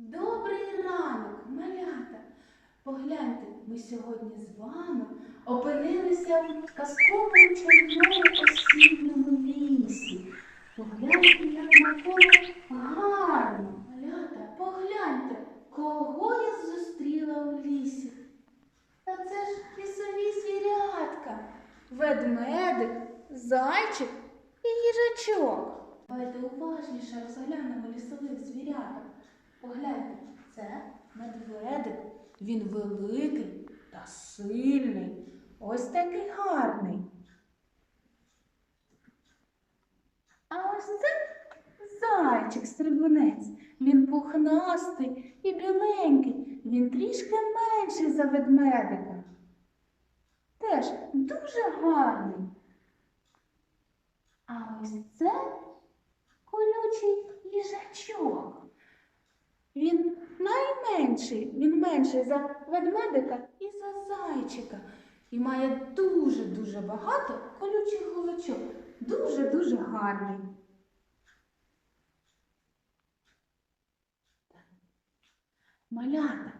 Добрий ранок, малята! Погляньте, ми сьогодні з вами опинилися в казковому чарівному осінньому лісі. Погляньте, як навколо гарно. Малята, погляньте, кого я зустріла в лісі. Та це ж лісові звірятка. Ведмедик, зайчик і їжачок. Давайте уважніше розглянемо лісових звіряток. Погляньте, це медведик. Він великий та сильний. Ось такий гарний. А ось це зайчик стрибунець. Він пухнастий і біленький. Він трішки менший за ведмедика. Теж дуже гарний. А ось це колючий їжачок. Він найменший, він менший за ведмедика і за зайчика. І має дуже-дуже багато колючих голочок. Дуже-дуже гарний. Малята.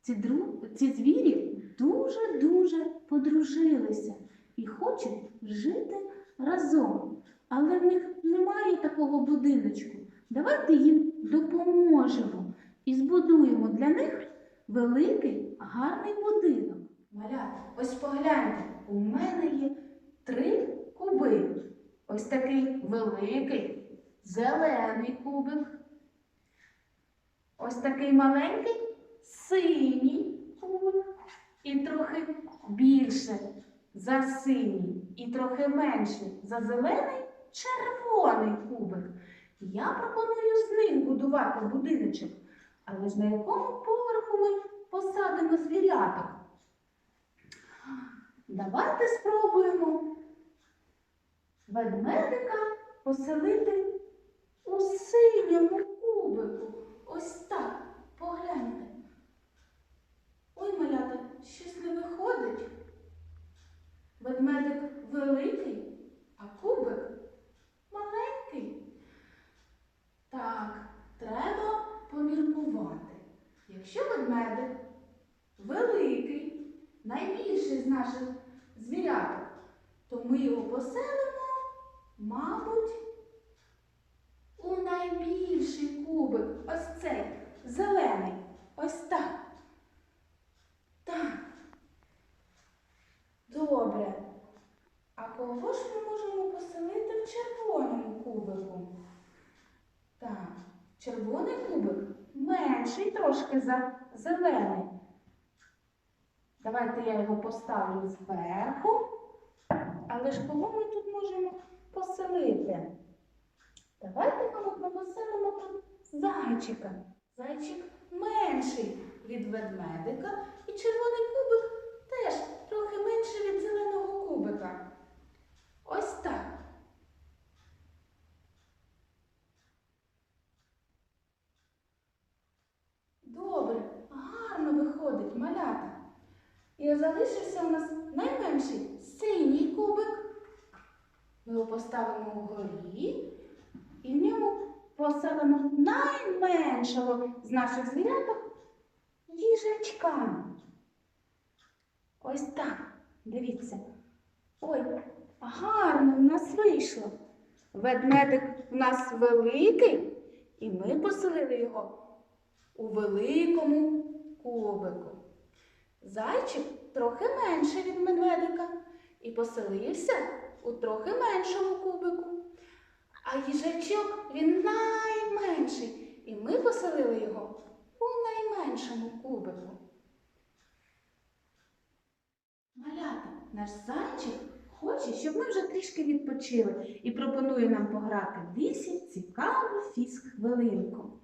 Ці, дру... Ці звірі дуже-дуже подружилися і хочуть жити разом. Але в них немає такого будиночку. Давайте їм допоможемо і збудуємо для них великий гарний будинок. Малята, ось погляньте, у мене є три куби. Ось такий великий зелений кубик. Ось такий маленький синій кубик. І трохи більше за синій, і трохи менше за зелений червоний кубик. Я пропоную з ним будувати будиночок. Але ж на якому поверху ми посадимо звіряток? Давайте спробуємо ведмедика поселити у синьому кубику. Ось так. Погляньте. Ой, малята, щось не виходить. Ведмедик великий, а кубик маленький. Так, треба поміркувати. Якщо ведмедик великий, найбільший з наших звіряток, то ми його поселимо, мабуть, у найбільший кубик. Ось цей зелений. Ось так. Так. Добре. А кого ж ми можемо поселити в червоному кубику? Так, червоний кубик менший трошки за зелений. Давайте я його поставлю зверху. Але ж кого ми тут можемо поселити? Давайте, ми поселимо тут зайчика. Зайчик менший від ведмедика, і червоний кубик теж трохи менший від зеленого кубика. Ось так. Добре, гарно виходить малята. І залишився у нас найменший синій кубик. Ми його поставимо вгорі і в ньому поселимо найменшого з наших звіряток їжачка. Ось так. Дивіться. Ой, гарно в нас вийшло. Ведмедик в нас великий, і ми поселили його у великому кубику. Зайчик трохи менший від медведика і поселився у трохи меншому кубику. А їжачок він найменший, і ми поселили його у найменшому кубику. Малята, наш зайчик хоче, щоб ми вже трішки відпочили і пропонує нам пограти в лісі цікаву фізхвилинку.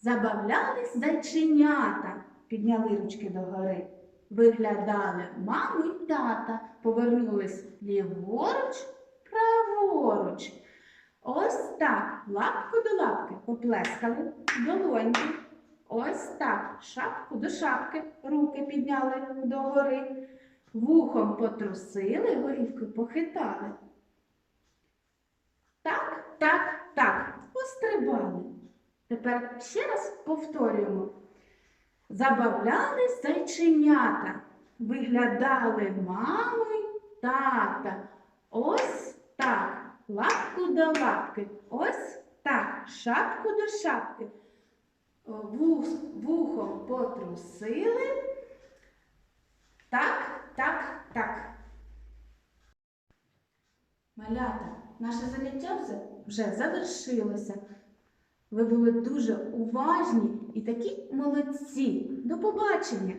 Забавлялись зайченята, підняли ручки догори. Виглядали маму й тата, повернулись ліворуч, праворуч. Ось так, лапку до лапки поплескали, долоньки. Ось так, шапку до шапки, руки підняли догори, вухом потрусили, горівку похитали. Так, так, так, пострибали. Тепер ще раз повторюємо. Забавляли зайченята, виглядали мами й тата. Ось так, лапку до лапки, ось так, шапку до шапки. Вух, вухом потрусили. Так, так, так. Малята, наше заняття вже, завершилося. Ви були дуже уважні і такі молодці. До побачення!